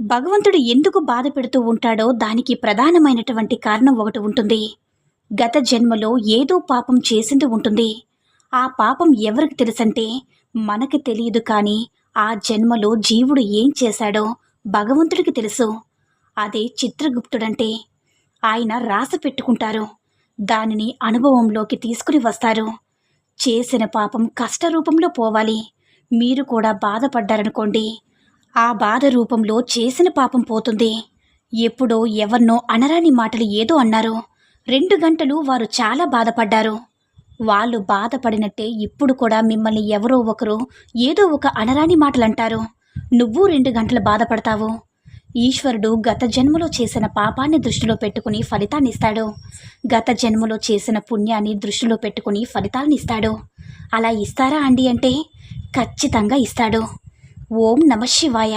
భగవంతుడు ఎందుకు బాధ పెడుతూ ఉంటాడో దానికి ప్రధానమైనటువంటి కారణం ఒకటి ఉంటుంది. గత జన్మలో ఏదో పాపం చేసింది ఉంటుంది. ఆ పాపం ఎవరికి తెలుసంటే మనకి తెలియదు కానీ ఆ జన్మలో జీవుడు ఏం చేశాడో భగవంతుడికి తెలుసు. అదే చిత్రగుప్తుడంటే. ఆయన రాసి పెట్టుకుంటారు. దానిని అనుభవంలోకి తీసుకుని వస్తారు. చేసిన పాపం కష్టరూపంలో పోవాలి. మీరు కూడా బాధపడ్డారనుకోండి. ఆ బాధ రూపంలో చేసిన పాపం పోతుంది. ఎప్పుడో ఎవరినో అనరాని మాటలు ఏదో అన్నారు. రెండు గంటలు వారు చాలా బాధపడ్డారు. వాళ్ళు బాధపడినట్టే ఇప్పుడు కూడా మిమ్మల్ని ఎవరో ఒకరు ఏదో ఒక అనరాని మాటలు అంటారు నువ్వు రెండు గంటలు బాధపడతావు. ఈశ్వరుడు గత జన్మలో చేసిన పాపాన్ని దృష్టిలో పెట్టుకుని ఫలితాన్ని ఇస్తాడు గత జన్మలో చేసిన పుణ్యాన్ని దృష్టిలో పెట్టుకుని ఫలితాలనిస్తాడు అలా ఇస్తారా అండి అంటే ఖచ్చితంగా ఇస్తాడు. ఓం నమ శివాయ.